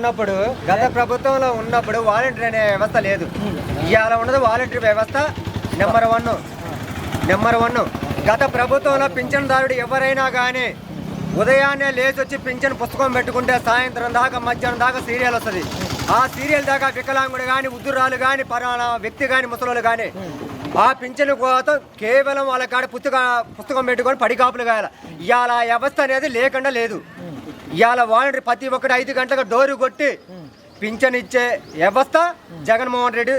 ఉన్నప్పుడు గత ప్రభుత్వంలో ఉన్నప్పుడు వాలంటీర్ అనే వ్యవస్థ లేదు. ఇవాళ ఉన్నది వాలంటీర్ వ్యవస్థ నెంబర్ వన్. Number one. గత ప్రభుత్వంలో పింఛన్దారుడు ఎవరైనా కానీ ఉదయాన్నే లేచి వచ్చి పింఛన్ పుస్తకం పెట్టుకుంటే సాయంత్రం దాకా మధ్యాహ్నం దాకా సీరియల్ వస్తుంది. ఆ సీరియల్ దాకా వికలాంగుడు కానీ ఉద్దురాలు కానీ పలానా వ్యక్తి కానీ ముసలోళ్ళు కానీ ఆ పింఛన్ కోసం కేవలం వాళ్ళ కాడ పుస్తక పుస్తకం పెట్టుకొని పడికాపులు కాయాలి. ఇవాళ ఆ వ్యవస్థ అనేది లేకుండా లేదు. ఇవాళ వాలంటీర్ ప్రతి ఒక్కటి ఐదు గంటలకు డోరు కొట్టి పింఛన్ ఇచ్చే వ్యవస్థ జగన్మోహన్ రెడ్డి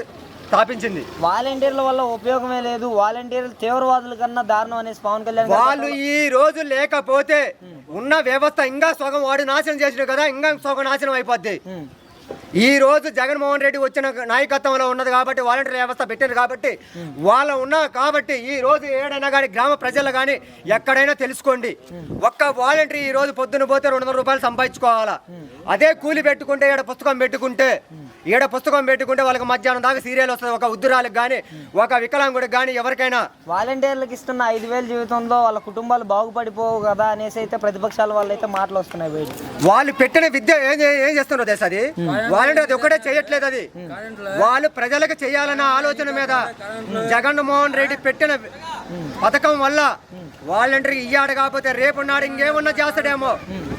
స్థాపించింది. వాలంటీర్ల వల్ల ఉపయోగమే లేదు. వాలంటీర్లు తీవ్రవాదుల కన్నా దారుణం అనేసి పవన్ కళ్యాణ్ వాళ్ళు ఈ రోజు లేకపోతే ఉన్న వ్యవస్థ ఇంకా సగం వాడు నాశనం చేసిన కదా ఇంకా సగం నాశనం అయిపోద్ది. ఈ రోజు జగన్మోహన్ రెడ్డి వచ్చిన నాయకత్వంలో ఉన్నది కాబట్టి వాలంటీర్ వ్యవస్థ పెట్టారు కాబట్టి వాళ్ళ ఉన్నా కాబట్టి ఈ రోజు ఏడైనా కానీ గ్రామ ప్రజలు కానీ ఎక్కడైనా తెలుసుకోండి. ఒక్క వాలంటీర్ ఈ రోజు పొద్దున పోతే రెండు వందల రూపాయలు సంపాదించుకోవాలా? అదే కూలి పెట్టుకుంటే ఈడ పుస్తకం పెట్టుకుంటే ఈడ పుస్తకం పెట్టుకుంటే వాళ్ళకి మధ్యాహ్నం దాకా సీరియల్ వస్తుంది ఒక ఉద్దురాలకు కానీ ఒక వికలాంగుడికి కానీ ఎవరికైనా. వాలంటీర్లకు ఇస్తున్న ఐదు వేల జీవితంలో వాళ్ళ కుటుంబాలు బాగుపడిపోవు కదా అనేసి అయితే ప్రతిపక్షాల వాళ్ళు అయితే మాటలు వస్తున్నాయి బయట వాళ్ళు పెట్టిన విద్య ఏం ఏం చేస్తున్నారు తెలుసా అది? వాలంటీర్ అది ఒకటే చేయట్లేదు అది. వాళ్ళు ప్రజలకు చేయాలన్న ఆలోచన మీద జగన్మోహన్ రెడ్డి పెట్టిన పథకం వల్ల వాలంటీర్ ఇయ్యాడు కాకపోతే రేపు నాడు ఇంకేమన్నా చేస్తాడేమో.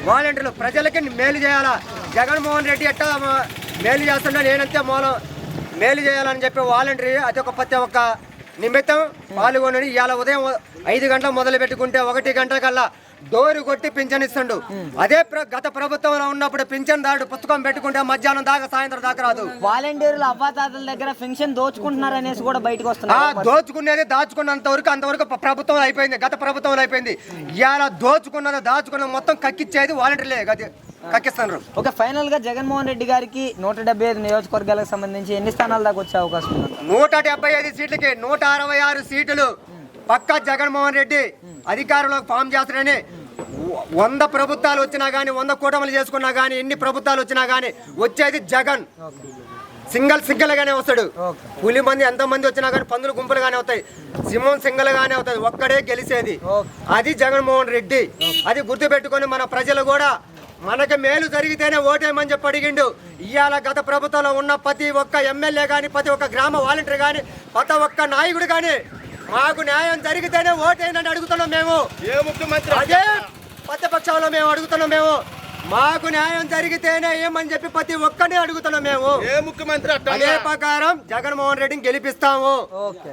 వాలంటీర్లు ప్రజలకి మేలు చేయాలా? జగన్మోహన్ రెడ్డి ఎట్టా మ- మేలు చేస్తుండే నేనంతే మూలం. మేలు చేయాలని చెప్పి వాలంటీర్ అది ఒక ప్రతి ఒక్క నిమిత్తం పాల్గొనని ఇవాళ ఉదయం ఐదు గంటలకు మొదలు పెట్టుకుంటే ఒకటి గంటల కల్లా డోరు కొట్టి పింఛన్ ఇస్తుండు. అదే ప్ర- గత ప్రభుత్వంలో ఉన్నప్పుడు పింఛన్ దాడు పుస్తకం పెట్టుకుంటే మధ్యాహ్నం దాకా సాయంత్రం దాకా రాదు. వాలంటీర్లు అవ్వాతాతల దగ్గర పెన్షన్ దోచుకుంటున్నారు అనేసి కూడా బయటకు వస్తున్నారు. దోచుకునేది దాచుకున్నంత వరకు అంతవరకు ప్ర- ప్రభుత్వం అయిపోయింది గత ప్రభుత్వంలో అయిపోయింది. ఇవాళ దోచుకున్నది దాచుకున్నది మొత్తం కక్కిచ్చేది వాలంటీర్లే గది కక్కిస్తున్నారు ఓకే ఫైనల్గా జగన్మోహన్ రెడ్డి గారికి నూట డెబ్బై ఐదు నియోజకవర్గాలకు సంబంధించి ఎన్ని స్థానాల దాకా వచ్చే అవకాశం ఉంది? నూట డెబ్బై ఐదు సీట్లకి నూట అరవై ఆరు సీట్లు పక్కా జగన్మోహన్ రెడ్డి అధికారంలోకి ఫామ్ చేస్తారని వంద ప్రభుత్వాలు వచ్చినా కానీ వంద కూటములు చేసుకున్నా కానీ ఎన్ని ప్రభుత్వాలు వచ్చినా కానీ వచ్చేది జగన్. సింగల్ సింగల్ గానే వస్తాడు. పులి మంది ఎంత మంది వచ్చినా కానీ పందులు గుంపులుగానే అవుతాయి సింహం సింగల్ గానే అవుతుంది. ఒక్కడే గెలిచేది. అది జగన్మోహన్ రెడ్డి. అది గుర్తుపెట్టుకొని మన ప్రజలు కూడా మనకి మేలు జరిగితేనే ఓటేయమని చెప్పి అడిగిండు. ఇవాళ గత ప్రభుత్వంలో ఉన్న ప్రతి ఒక్క ఎమ్మెల్యే కానీ ప్రతి ఒక్క గ్రామ వాలంటీర్ కానీ ప్రతి ఒక్క నాయకుడు కానీ మాకు న్యాయం జరిగితేనే ఓటేయనని అడుగుతున్నాం మేము. ఏ ముఖ్యమంత్రి అదే ప్రతిపక్షంలో మేము అడుగుతున్నాం మేము. మాకు న్యాయం జరిగితేనే ఏమని చెప్పి ప్రతి ఒక్కరిని అడుగుతున్నాం మేము. ఏ ముఖ్యమంత్రి అదే ప్రకారం జగన్మోహన్ రెడ్డిని గెలిపిస్తాము. ఓకే.